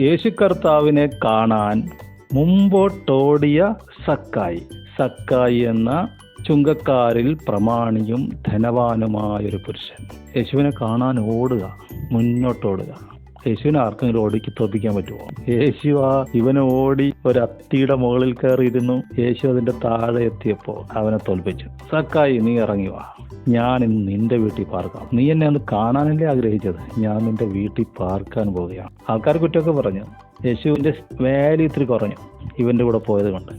യേശു കർത്താവിനെ കാണാൻ മുമ്പോട്ടോടിയ സക്കായി. സക്കായി എന്ന ചുങ്കക്കാരിൽ പ്രമാണിയും ധനവാനുമായൊരു പുരുഷൻ. യേശുവിനെ കാണാൻ ഓടുക മുന്നോട്ടോടുക. യേശുവിനെ ആർക്കെങ്കിലും ഓടിക്ക് തോപ്പിക്കാൻ പറ്റുമോ? യേശു ആ ഇവനെ ഓടി ഒരു മുകളിൽ കയറിയിരുന്നു. യേശു അതിന്റെ താഴെ എത്തിയപ്പോൾ അവനെ തോൽപ്പിച്ചു. സക്കായി നീ ഇറങ്ങി വാ. ഞാൻ ഇന്ന് നിന്റെ വീട്ടിൽ പാർക്കാം. നീ എന്നെ ഒന്ന് കാണാനല്ലേ ആഗ്രഹിച്ചത്? ഞാൻ നിന്റെ വീട്ടിൽ പാർക്കാൻ പോവുകയാണ്. ആൾക്കാർ കുറ്റമൊക്കെ പറഞ്ഞു. യേശുവിന്റെ വാല്യൂ ഇത്തിരി കുറഞ്ഞു. ഇവന്റെ കൂടെ പോയത് കൊണ്ട്.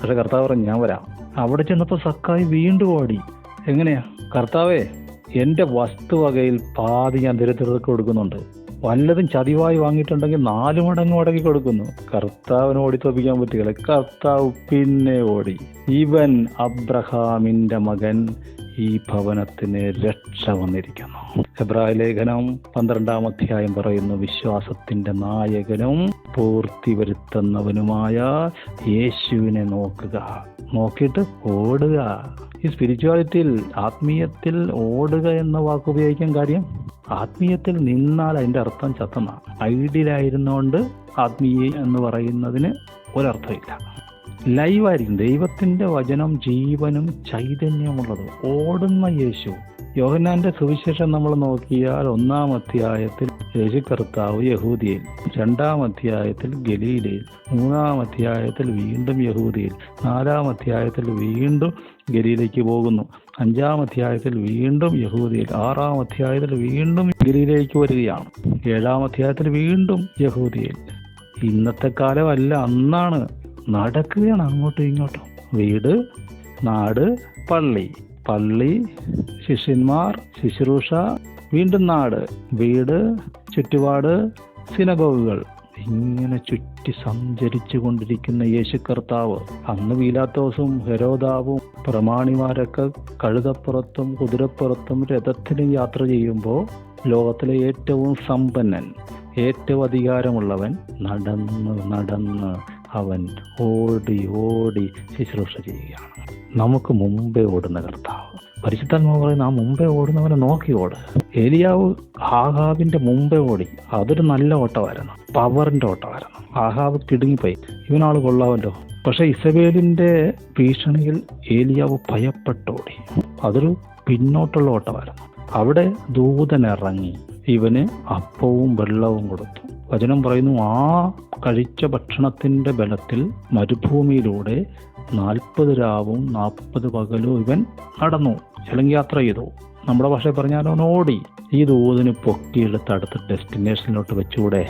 പക്ഷെ കർത്താവ് പറഞ്ഞു ഞാൻ വരാം. അവിടെ ചെന്നപ്പോൾ സക്കായി വീണ്ടും ഓടി. എങ്ങനെയാ? കർത്താവേ എന്റെ വസ്തുവകയിൽ പാതി ഞാൻ ദരിദ്രർക്ക് കൊടുക്കുന്നുണ്ട്. വല്ലതും ചതിവായി വാങ്ങിയിട്ടുണ്ടെങ്കിൽ നാല് മടങ്ങ് മടങ്ങി കൊടുക്കുന്നു. കർത്താവിന് ഓടി തോപ്പിക്കാൻ പറ്റുകയില്ല. കർത്താവ് പിന്നെ ഓടി. ഇവൻ അബ്രഹാമിന്റെ മകൻ ഈ ഭവനത്തിന് രക്ഷ വന്നിരിക്കുന്നു. ഹെബ്രായ ലേഖനം പന്ത്രണ്ടാം അധ്യായം പറയുന്നു വിശ്വാസത്തിന്റെ നായകനും പൂർത്തി വരുത്തുന്നവനുമായ യേശുവിനെ നോക്കുക. നോക്കിയിട്ട് ഓടുക. ഈ സ്പിരിച്വാലിറ്റിയിൽ ആത്മീയത്തിൽ ഓടുക എന്ന വാക്ക് ഉപയോഗിക്കാൻ കാര്യം ആത്മീയത്തിൽ നിന്നാൽ അതിന്റെ അർത്ഥം ചത്തന്ന ഐഡിയലായിരുന്നുകൊണ്ട് ആത്മീയ എന്ന് പറയുന്നതിന് ഒരർത്ഥമില്ല. ലൈവായിരിക്കും ദൈവത്തിന്റെ വചനം ജീവനും ചൈതന്യമുള്ളത്. ഓടുന്ന യേശു യോഹന്നാന്റെ സുവിശേഷം നമ്മൾ നോക്കിയാൽ ഒന്നാം അധ്യായത്തിൽ യേശു കർത്താവ് യഹൂദിയിൽ രണ്ടാം അധ്യായത്തിൽ ഗലീലയിൽ മൂന്നാം അധ്യായത്തിൽ വീണ്ടും യഹൂദിയിൽ നാലാം അധ്യായത്തിൽ വീണ്ടും ഗലീലയ്ക്ക് പോകുന്നു അഞ്ചാം അധ്യായത്തിൽ വീണ്ടും യഹൂദിയിൽ ആറാം അധ്യായത്തിൽ വീണ്ടും ഗലീലയിലേക്ക് വരികയാണ് ഏഴാം അധ്യായത്തിൽ വീണ്ടും യഹൂദിയിൽ ഇന്നത്തെ കാലമല്ല അന്നാണ് നടക്കുകയാണ് അങ്ങോട്ടും ഇങ്ങോട്ടും. വീട് നാട് പള്ളി. പള്ളി ശിഷ്യന്മാർ ശുശ്രൂഷ വീണ്ടും നാട് വീട് ചുറ്റുപാട് സിനഗോഗുകൾ ഇങ്ങനെ ചുറ്റി സഞ്ചരിച്ചു കൊണ്ടിരിക്കുന്ന യേശു കർത്താവ് അന്ന് വീലാത്തോസും ഹെരോദാവും പ്രമാണിമാരൊക്കെ കഴുതപ്പുറത്തും കുതിരപ്പുറത്തും രഥത്തിനും യാത്ര ചെയ്യുമ്പോൾ ലോകത്തിലെ ഏറ്റവും സമ്പന്നൻ ഏറ്റവും അധികാരമുള്ളവൻ നടന്ന് നടന്ന് അവൻ ഓടി ഓടി ശുശ്രൂഷ ചെയ്യുകയാണ്. നമുക്ക് മുമ്പേ ഓടുന്ന കർത്താവ്. പരിശുദ്ധാത്മാവ് പറയുന്ന ആ മുമ്പേ ഓടുന്നവനെ നോക്കി ഓട്. ഏലിയാവ് ആഹാബിന്റെ മുമ്പേ ഓടി. അതൊരു നല്ല ഓട്ടമായിരുന്നു. പവറിന്റെ ഓട്ടമായിരുന്നു. ആഹാബ് കിടുങ്ങിപ്പോയി ഇവനാൾ കൊള്ളാമല്ലോ. പക്ഷെ ഇസബേലിന്റെ ഭീഷണിയിൽ ഏലിയാവ് ഭയപ്പെട്ടോടി. അതൊരു പിന്നോട്ടുള്ള ഓട്ടമായിരുന്നു. അവിടെ ദൂതൻ ഇറങ്ങി. ഇവന് അപ്പവും വെള്ളവും കൊടുത്തു. വചനം പറയുന്നു ആ കഴിച്ച ഭക്ഷണത്തിന്റെ ബലത്തിൽ മരുഭൂമിയിലൂടെ നാൽപ്പത് രാവും നാൽപ്പത് പകലും ഇവൻ നടന്നു. അല്ലെങ്കിൽ യാത്ര ചെയ്തു. നമ്മുടെ ഭാഷയിൽ പറഞ്ഞാൽ അവൻ ഓടി. ഈ ദൂതിന് പൊക്കിയെടുത്ത് അടുത്ത ഡെസ്റ്റിനേഷനിലോട്ട് വെച്ചുകൂടെ?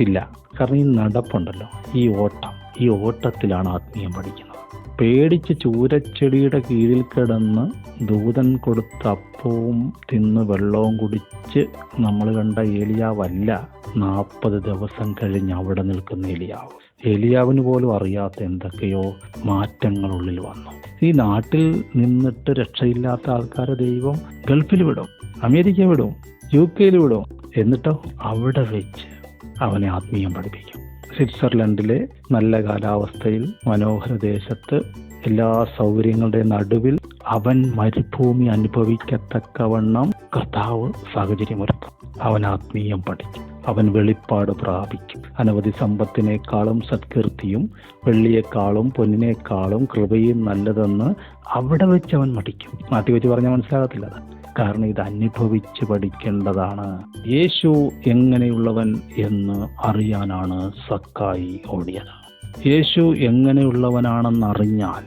ഇല്ല. കാരണം ഈ നടപ്പുണ്ടല്ലോ. ഈ ഓട്ടം ഈ ഓട്ടത്തിലാണ് ആത്മീയം പഠിക്കുന്നത്. പേടിച്ച് ചൂരച്ചെടിയുടെ കീഴിൽ കിടന്ന് ദൂതൻ കൊടുത്ത അപ്പവും തിന്ന് വെള്ളവും കുടിച്ച് നമ്മൾ കണ്ട ഏലിയാവല്ല. നാൽപ്പത് ദിവസം കഴിഞ്ഞ് അവിടെ നിൽക്കുന്ന എലിയാവ്. എലിയാവിന് പോലും അറിയാത്ത എന്തൊക്കെയോ മാറ്റങ്ങളുള്ളിൽ വന്നു. ഈ നാട്ടിൽ നിന്നിട്ട് രക്ഷയില്ലാത്ത ആൾക്കാരെ ദൈവം ഗൾഫിൽ വിടും അമേരിക്ക വിടും യു കെയിൽ വിടും എന്നിട്ടോ അവിടെ വെച്ച് അവനെ ആത്മീയം പഠിപ്പിക്കും. സ്വിറ്റ്സർലൻഡിലെ നല്ല കാലാവസ്ഥയിൽ മനോഹര ദേശത്ത് എല്ലാ സൗകര്യങ്ങളുടെ നടുവിൽ അവൻ മരുഭൂമി അനുഭവിക്കത്തക്കവണ്ണം കർത്താവ് സാഹചര്യമൊരുക്കും. അവൻ ആത്മീയം പഠിക്കും. അവൻ വെളിപ്പാട് പ്രാപിക്കും. അനവധി സമ്പത്തിനേക്കാളും സത്കീർത്തിയും വെള്ളിയേക്കാളും പൊന്നിനേക്കാളും കൃപയും നല്ലതെന്ന് അവിടെ വെച്ച് അവൻ മടിക്കും. മാറ്റി വെച്ച് പറഞ്ഞാൽ മനസ്സിലാകത്തില്ല കാരണം ഇത് അനുഭവിച്ച് പഠിക്കേണ്ടതാണ്. യേശു എങ്ങനെയുള്ളവൻ എന്ന് അറിയാനാണ് സക്കായി ഓടിയത്. യേശു എങ്ങനെയുള്ളവനാണെന്ന് അറിഞ്ഞാൽ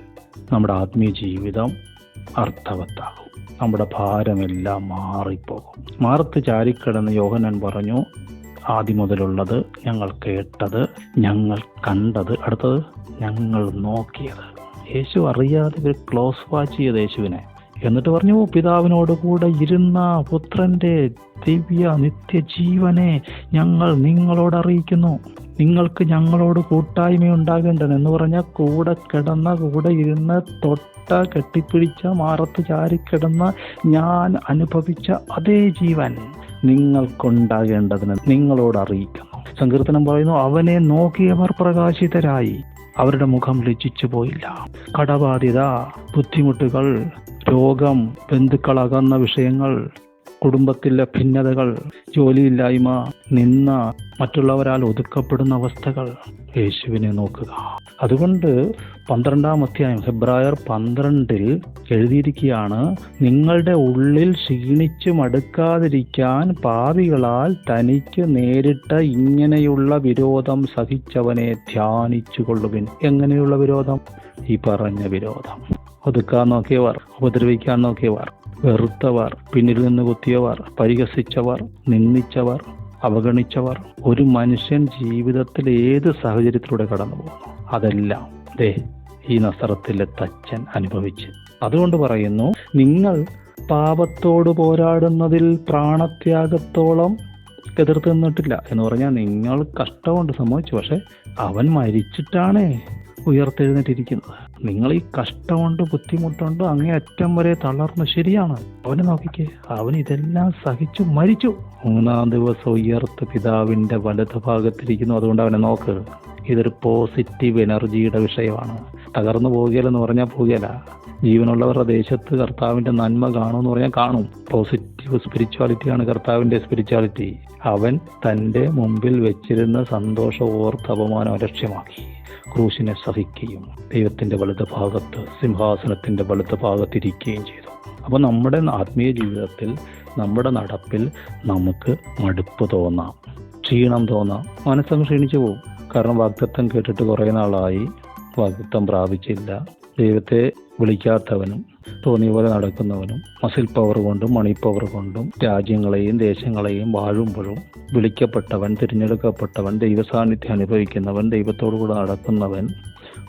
നമ്മുടെ ആത്മീയ ജീവിതം അർത്ഥവത്താകും. നമ്മുടെ ഭാരമെല്ലാം മാറിപ്പോകും. മാറത്ത് ചാരിക്കടന്ന് യോഹനൻ പറഞ്ഞു ആദ്യം മുതലുള്ളത് ഞങ്ങൾ കേട്ടത് ഞങ്ങൾ കണ്ടത്. അടുത്തത് ഞങ്ങൾ നോക്കിയത്. യേശു അറിയാതെ ഇവർ ക്ലോസ് വാച്ച് ചെയ്ത് യേശുവിനെ. എന്നിട്ട് പറഞ്ഞു പിതാവിനോട് കൂടെ ഇരുന്ന പുത്രന്റെ ദിവ്യ നിത്യജീവനെ ഞങ്ങൾ നിങ്ങളോട് അറിയിക്കുന്നു. നിങ്ങൾക്ക് ഞങ്ങളോട് കൂട്ടായ്മ ഉണ്ടാകേണ്ടത് എന്ന് പറഞ്ഞാൽ കൂടെ കിടന്ന കൂടെ ഇരുന്ന് തൊട്ട കെട്ടിപ്പിടിച്ച മാറത്ത് ചാരിക്കിടന്ന ഞാൻ അനുഭവിച്ച അതേ ജീവൻ. നിങ്ങൾക്കുണ്ടാകേണ്ടതിന് നിങ്ങളോട് അറിയിക്കുന്നു. സങ്കീർത്തനം പറയുന്നു അവനെ നോക്കിയവർ പ്രകാശിതരായി. അവരുടെ മുഖം ലജ്ജിച്ചു പോയില്ല. കടബാധ്യത ബുദ്ധിമുട്ടുകൾ രോഗം ബന്ധുക്കൾ അകന്ന വിഷയങ്ങൾ കുടുംബത്തിലെ ഭിന്നതകൾ ജോലിയില്ലായ്മ നിന്ന മറ്റുള്ളവരാൽ ഒതുക്കപ്പെടുന്ന അവസ്ഥകൾ യേശുവിനെ നോക്കുക. അതുകൊണ്ട് പന്ത്രണ്ടാം അധ്യായം ഫെബ്രുവരി പന്ത്രണ്ടിൽ എഴുതിയിരിക്കുകയാണ് നിങ്ങളുടെ ഉള്ളിൽ ക്ഷീണിച്ചു മടുക്കാതിരിക്കാൻ പാപികളാൽ തനിക്ക് നേരിട്ട ഇങ്ങനെയുള്ള വിരോധം സഹിച്ചവനെ ധ്യാനിച്ചു കൊള്ളുവിൻ എങ്ങനെയുള്ള വിരോധം? ഈ പറഞ്ഞ വിരോധം. ഒതുക്കാൻ നോക്കിയവർ ഉപദ്രവിക്കാൻ നോക്കിയവർ. വെറുത്തവർ പിന്നിൽ നിന്ന് കുത്തിയവർ പരിഹസിച്ചവർ നിന്ദിച്ചവർ അവഗണിച്ചവർ. ഒരു മനുഷ്യൻ ജീവിതത്തിൽ ഏത് സാഹചര്യത്തിലൂടെ കടന്നു പോകുന്നു? അതെല്ലാം ദേ ഈ നസറത്തിലെ തച്ചൻ അനുഭവിച്ച്. അതുകൊണ്ട് പറയുന്നു നിങ്ങൾ പാപത്തോട് പോരാടുന്നതിൽ പ്രാണത്യാഗത്തോളം എതിർത്ത് നിന്നിട്ടില്ല എന്ന് പറഞ്ഞാൽ നിങ്ങൾ കഷ്ടമുണ്ട് സംഭവിച്ചു പക്ഷെ അവൻ മരിച്ചിട്ടാണേ. ഉയർത്തെഴുന്നേറ്റിരിക്കുന്നത് നിങ്ങൾ ഈ കഷ്ടമുണ്ട് ബുദ്ധിമുട്ടുണ്ട് അങ്ങേ അറ്റം വരെ തളർന്നു ശരിയാണ്. അവനെ നോക്കിക്കേ അവൻ ഇതെല്ലാം സഹിച്ചു മരിച്ചു. മൂന്നാം ദിവസം ഉയർത്ത് പിതാവിന്റെ വലത് ഭാഗത്തിരിക്കുന്നു അതുകൊണ്ട് അവനെ നോക്ക്. ഇതൊരു പോസിറ്റീവ് എനർജിയുടെ വിഷയമാണ്. തകർന്നു പോകുകയെന്ന് പറഞ്ഞാൽ പോകുകയല്ല. ജീവനുള്ളവരുടെ ദേശത്ത് കർത്താവിന്റെ നന്മ കാണുമെന്ന് പറഞ്ഞാൽ കാണും. പോസിറ്റീവ് സ്പിരിച്വാലിറ്റിയാണ് കർത്താവിന്റെ സ്പിരിച്വാലിറ്റി അവൻ തന്റെ മുമ്പിൽ വെച്ചിരുന്ന സന്തോഷ ഓർത്ത് അപമാനം ലക്ഷ്യമാക്കി ക്രൂശിനെ സഹിക്കുകയും ദൈവത്തിന്റെ വലുത് ഭാഗത്ത് സിംഹാസനത്തിന്റെ വലുത ഭാഗത്തിരിക്കുകയും ചെയ്തു. അപ്പോൾ നമ്മുടെ ആത്മീയ ജീവിതത്തിൽ നമ്മുടെ നടപ്പിൽ നമുക്ക് മടുപ്പ് തോന്നാം ക്ഷീണം തോന്നാം മനസ്സങ്ങ് ക്ഷീണിച്ചു പോകും കാരണം വാഗ്ദത്തം കേട്ടിട്ട് കുറേ നാളായി വാഗ്ദത്തം പ്രാപിച്ചില്ല. ദൈവത്തെ വിളിക്കാത്തവനും തോന്നിയ പോലെ നടക്കുന്നവനും മസിൽ പവർ കൊണ്ടും മണി പവർ കൊണ്ടും രാജ്യങ്ങളെയും ദേശങ്ങളെയും വാഴുമ്പോഴും വിളിക്കപ്പെട്ടവൻ തിരഞ്ഞെടുക്കപ്പെട്ടവൻ ദൈവസാന്നിധ്യം അനുഭവിക്കുന്നവൻ ദൈവത്തോടു കൂടെ നടക്കുന്നവൻ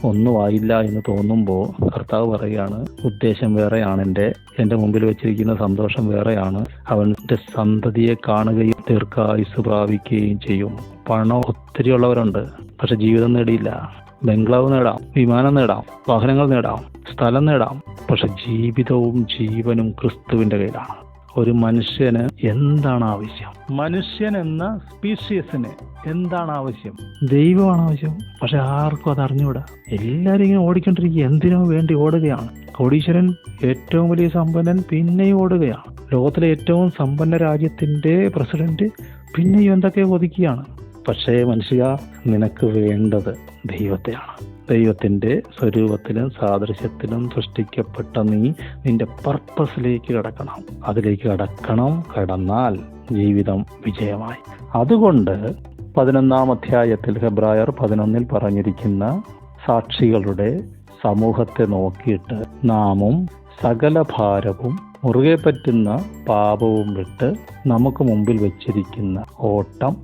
ഒന്നും ആയില്ല എന്ന് തോന്നുമ്പോൾ കർത്താവ് പറയുകയാണ് ഉദ്ദേശം വേറെയാണ്. എന്റെ എന്റെ മുമ്പിൽ വെച്ചിരിക്കുന്ന സന്തോഷം വേറെയാണ്. അവന്റെ സന്തതിയെ കാണുകയും ദീർഘായുസ് പ്രാപിക്കുകയും ചെയ്യും. പണം ഒത്തിരി ഉള്ളവരുണ്ട് പക്ഷെ ജീവിതം നേടിയില്ല. ബംഗ്ലാവ് നേടാം വിമാനം നേടാം വാഹനങ്ങൾ നേടാം സ്ഥലം നേടാം. പക്ഷെ ജീവിതവും ജീവനും ക്രിസ്തുവിന്റെ കയ്യിലാണ്. ഒരു മനുഷ്യന് എന്താണ് ആവശ്യം? മനുഷ്യൻ എന്ന സ്പീഷ്യസിന് എന്താണ് ആവശ്യം? ദൈവമാണ് ആവശ്യം. പക്ഷെ ആർക്കും അത് അറിഞ്ഞുകൂടാ. എല്ലാരും ഇങ്ങനെ ഓടിക്കൊണ്ടിരിക്കുക. എന്തിനോ വേണ്ടി ഓടുകയാണ്. കോടീശ്വരൻ ഏറ്റവും വലിയ സമ്പന്നൻ പിന്നെയും ഓടുകയാണ്. ലോകത്തിലെ ഏറ്റവും സമ്പന്ന രാജ്യത്തിന്റെ പ്രസിഡന്റ് പിന്നെയും എന്തൊക്കെ ഒതുക്കിയാണ് പക്ഷേ മനുഷ്യ നിനക്ക് വേണ്ടത് ദൈവത്തെയാണ്. ദൈവത്തിന്റെ സ്വരൂപത്തിലും സാദൃശ്യത്തിലും സൃഷ്ടിക്കപ്പെട്ട നീ നിന്റെ പർപ്പസിലേക്ക് കടക്കണം. അതിലേക്ക് കടക്കണം കടന്നാൽ ജീവിതം വിജയമായി. അതുകൊണ്ട് പതിനൊന്നാം അധ്യായത്തിൽ ഹെബ്രായർ പതിനൊന്നിൽ പറഞ്ഞിരിക്കുന്ന സാക്ഷികളുടെ സമൂഹത്തെ നോക്കിയിട്ട് നാമും സകല ഭാരവും മുറുകെ പറ്റുന്ന പാപവും വിട്ട് നമുക്ക് മുമ്പിൽ വച്ചിരിക്കുന്ന ഓട്ടം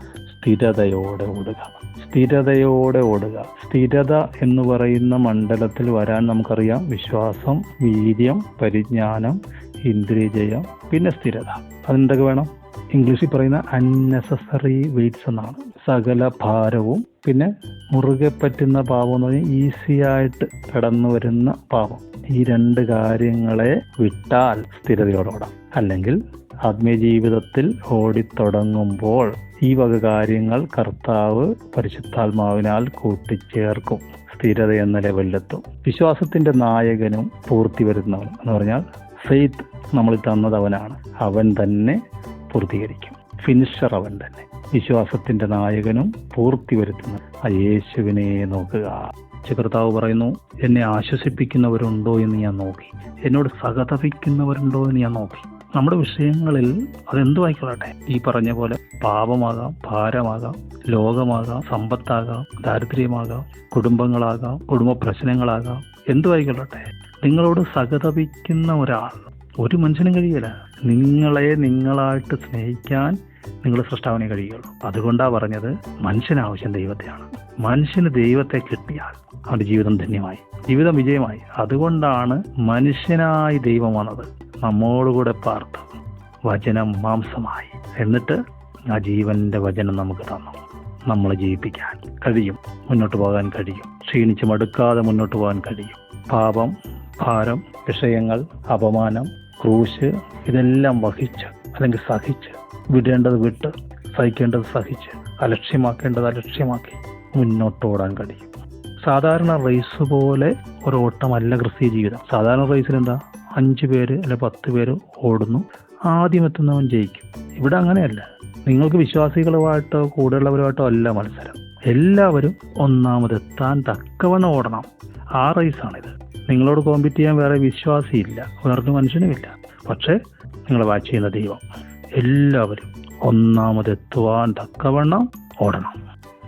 സ്ഥിരതയോടെ ഓടുക. സ്ഥിരതയോടെ ഓടുക. സ്ഥിരത എന്ന് പറയുന്ന മണ്ഡലത്തിൽ വരാൻ നമുക്കറിയാം. വിശ്വാസം വീര്യം പരിജ്ഞാനം ഇന്ദ്രിയജയം പിന്നെ സ്ഥിരത. അതെന്തൊക്കെ വേണം? ഇംഗ്ലീഷിൽ പറയുന്ന അൺനെസസറി വെയിറ്റ്സ് എന്നാണ്. സകല ഭാരവും പിന്നെ മുറുകെ പറ്റുന്ന പാപം എന്ന് പറഞ്ഞാൽ ഈസി ആയിട്ട് കടന്നു വരുന്ന പാപം. ഈ രണ്ട് കാര്യങ്ങളെ വിട്ടാൽ സ്ഥിരതയോടെ ഓടാം. അല്ലെങ്കിൽ ആത്മീയ ജീവിതത്തിൽ ഓടിത്തുടങ്ങുമ്പോൾ ഈ വക കാര്യങ്ങൾ കർത്താവ് പരിശുദ്ധാത്മാവിനാൽ കൂട്ടിച്ചേർക്കും സ്ഥിരത എന്ന ലെവലിലെത്തും. വിശ്വാസത്തിന്റെ നായകനും പൂർത്തി വരുന്നവനും എന്ന് പറഞ്ഞാൽ സെയ്ത്ത് നമ്മൾ തന്നത് അവനാണ് അവൻ തന്നെ പൂർത്തീകരിക്കും. ഫിനിഷർ അവൻ തന്നെ. വിശ്വാസത്തിന്റെ നായകനും പൂർത്തി വരുത്തുന്ന ആ യേശുവിനെ നോക്കുക. കർത്താവ് പറയുന്നു എന്നെ ആശ്വസിപ്പിക്കുന്നവരുണ്ടോ എന്ന് ഞാൻ നോക്കി. എന്നോട് സഹതപിക്കുന്നവരുണ്ടോ എന്ന് ഞാൻ നോക്കി. നമ്മുടെ വിഷയങ്ങളിൽ അതെന്തു അതെന്തുമായിക്കൊള്ളട്ടെ ഈ പറഞ്ഞ പോലെ പാപമാകാം ഭാരമാകാം ലോകമാകാം സമ്പത്താകാം ദാരിദ്ര്യമാകാം കുടുംബങ്ങളാകാം കുടുംബ പ്രശ്നങ്ങളാകാം. എന്തുമായിക്കൊള്ളട്ടെ നിങ്ങളോട് സഹതപിക്കുന്ന ഒരാൾ ഒരു മനുഷ്യനും കഴിയില്ല. നിങ്ങളെ നിങ്ങളായിട്ട് സ്നേഹിക്കാൻ നിങ്ങൾ സൃഷ്ടാവിനെ കഴിയുള്ളൂ അതുകൊണ്ടാണ് പറഞ്ഞത് മനുഷ്യനാവശ്യം ദൈവത്തെയാണ്. മനുഷ്യന് ദൈവത്തെ കിട്ടിയാൽ അവന്റെ ജീവിതം ധന്യമായി ജീവിതം വിജയമായി. അതുകൊണ്ടാണ് മനുഷ്യനായി ദൈവം വന്നത്. നമ്മോടുകൂടെ പാർത്തു. വചനം മാംസമായി. എന്നിട്ട് ആ ജീവന്റെ വചനം നമുക്ക് തന്നു. നമ്മളെ ജീവിപ്പിക്കാൻ കഴിയും. മുന്നോട്ട് പോകാൻ കഴിയും. ക്ഷീണിച്ച് മടുക്കാതെ മുന്നോട്ട് പോകാൻ കഴിയും. പാപം ഭാരം വിഷയങ്ങൾ അപമാനം ക്രൂശ് ഇതെല്ലാം വഹിച്ച് അല്ലെങ്കിൽ സഹിച്ച് വിടേണ്ടത് വിട്ട് സഹിക്കേണ്ടത് സഹിച്ച് അലക്ഷ്യമാക്കേണ്ടത് അലക്ഷ്യമാക്കി മുന്നോട്ടോടാൻ കഴിയും. സാധാരണ റേസ് പോലെ ഒരു ഓട്ടമല്ല ക്രിസ്തീയ ജീവിതം. സാധാരണ റേസിൽ എന്താ അഞ്ച് പേര് അല്ലെ പത്ത് പേര് ഓടുന്നു. ആദ്യം എത്തുന്നവൻ ജയിക്കും. ഇവിടെ അങ്ങനെയല്ല. നിങ്ങൾക്ക് വിശ്വാസികളുമായിട്ടോ കൂടെയുള്ളവരുമായിട്ടോ അല്ല മത്സരം. എല്ലാവരും ഒന്നാമതെത്താൻ തക്കവണ്ണം ഓടണം. ആ റേസാണിത്. നിങ്ങളോട് കോമ്പീറ്റ് ചെയ്യാൻ വേറെ വിശ്വാസിയില്ല. വേറൊരു മനുഷ്യനുമില്ല. പക്ഷേ നിങ്ങൾ വാച്ച് ചെയ്യുന്ന ദൈവം. എല്ലാവരും ഒന്നാമതെത്തുവാൻ തക്കവണ്ണം ഓടണം.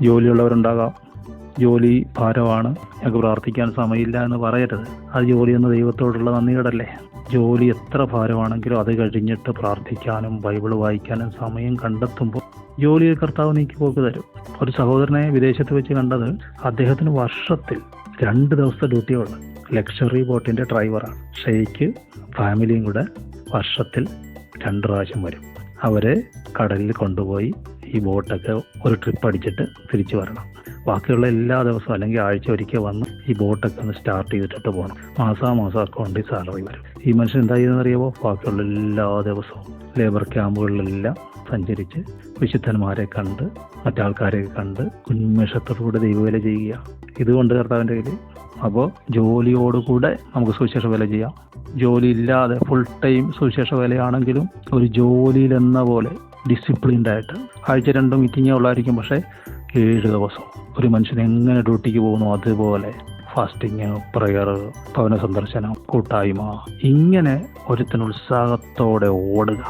ജോലിയുള്ളവരുണ്ടാകാം. ജോലി ഭാരമാണ്. ഞങ്ങൾക്ക് പ്രാർത്ഥിക്കാൻ സമയമില്ല എന്ന് പറയരുത്. ആ ജോലി എന്ന ദൈവത്തോടുള്ള നന്ദിയോടല്ലേ? ജോലി എത്ര ഭാരമാണെങ്കിലും അത് കഴിഞ്ഞിട്ട് പ്രാർത്ഥിക്കാനും ബൈബിൾ വായിക്കാനും സമയം കണ്ടെത്തുമ്പോൾ ജോലിയിൽ കർത്താവ് നീക്കി പോക്ക് തരും. ഒരു സഹോദരനെ വിദേശത്ത് വെച്ച് കണ്ടത് അദ്ദേഹത്തിന് വർഷത്തിൽ രണ്ട് ദിവസത്തെ ഡ്യൂട്ടിയുള്ള ലക്ഷറി ബോട്ടിന്റെ ഡ്രൈവറാണ്. ഷെയ്ക്ക് ഫാമിലിയും കൂടെ വർഷത്തിൽ രണ്ട് പ്രാവശ്യം വരും. അവരെ കടലിൽ കൊണ്ടുപോയി ഈ ബോട്ടൊക്കെ ഒരു ട്രിപ്പ് അടിച്ചിട്ട് തിരിച്ചു വരണം. ബാക്കിയുള്ള എല്ലാ ദിവസവും അല്ലെങ്കിൽ ആഴ്ച ഒരിക്കൽ വന്ന് ഈ ബോട്ടൊക്കെ ഒന്ന് സ്റ്റാർട്ട് ചെയ്തിട്ട് പോകണം. മാസാമാസം അക്കൗണ്ടിൽ സാലറി വരും. ഈ മനുഷ്യൻ എന്താ ചെയ്യുന്നറിയാമോ ബാക്കിയുള്ള എല്ലാ ദിവസവും ലേബർ ക്യാമ്പുകളിലെല്ലാം സഞ്ചരിച്ച് വിശുദ്ധന്മാരെ കണ്ട് മറ്റാൾക്കാരെ കണ്ട് ഉന്മേഷത്തോടുകൂടെ ദൈവവേല ചെയ്യുക. ഇതുകൊണ്ട് കർത്താവിന്റെ കയ്യിൽ അപ്പോൾ ജോലിയോടുകൂടെ നമുക്ക് സുവിശേഷ വേല ചെയ്യാം. ജോലി ഇല്ലാതെ ഫുൾ ടൈം സുവിശേഷ വേലയാണെങ്കിലും ഒരു ജോലിയിലെന്ന പോലെ ഡിസിപ്ലിൻഡായിട്ട് ആഴ്ച രണ്ടും മീറ്റിങ്ങേ ഉള്ളായിരിക്കും പക്ഷേ ഏഴ് ദിവസം. ഒരു മനുഷ്യൻ എങ്ങനെ ഡ്യൂട്ടിക്ക് പോകുന്നു അതുപോലെ ഫാസ്റ്റിങ് പ്രയർ ഭവന സന്ദർശനം കൂട്ടായ്മ ഇങ്ങനെ ഒരുത്തിന് ഉത്സാഹത്തോടെ ഓടുക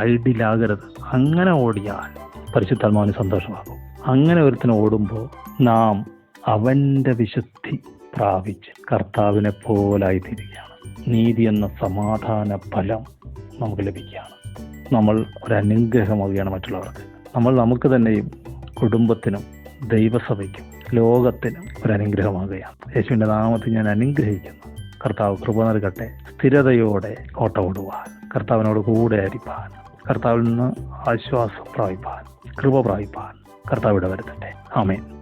ഐഡിലാകരുത് അങ്ങനെ ഓടിയാൽ പരിശുദ്ധാത്മാവിന് സന്തോഷമാകും. അങ്ങനെ ഒരുത്തിന് ഓടുമ്പോൾ നാം അവന്റെ വിശുദ്ധി പ്രാപിച്ച് കർത്താവിനെ പോലായി തീരുകയാണ്. നീതി എന്ന സമാധാന ഫലം നമുക്ക് ലഭിക്കുകയാണ്. നമ്മൾ ഒരു അനുഗ്രഹമാവുകയാണ് മറ്റുള്ളവർക്ക്. നമ്മൾ നമുക്ക് തന്നെയും കുടുംബത്തിനും ദൈവസഭയ്ക്കും ലോകത്തിനും ഒരു അനുഗ്രഹമാകുകയാണ് യേശുവിന്റെ നാമത്തിൽ ഞാൻ അനുഗ്രഹിക്കുന്നു. കർത്താവ് കൃപ നൽകട്ടെ. സ്ഥിരതയോടെ ഓട്ടമോടുവാൻ. കർത്താവിനോട് കൂടെ അരിപ്പാൻ. കർത്താവിൽ നിന്ന് ആശ്വാസം പ്രാപിപ്പാൻ. കൃപ പ്രാപിപ്പാൻ. കർത്താവ് ഇടവരുത്തട്ടെ. ആമേൻ.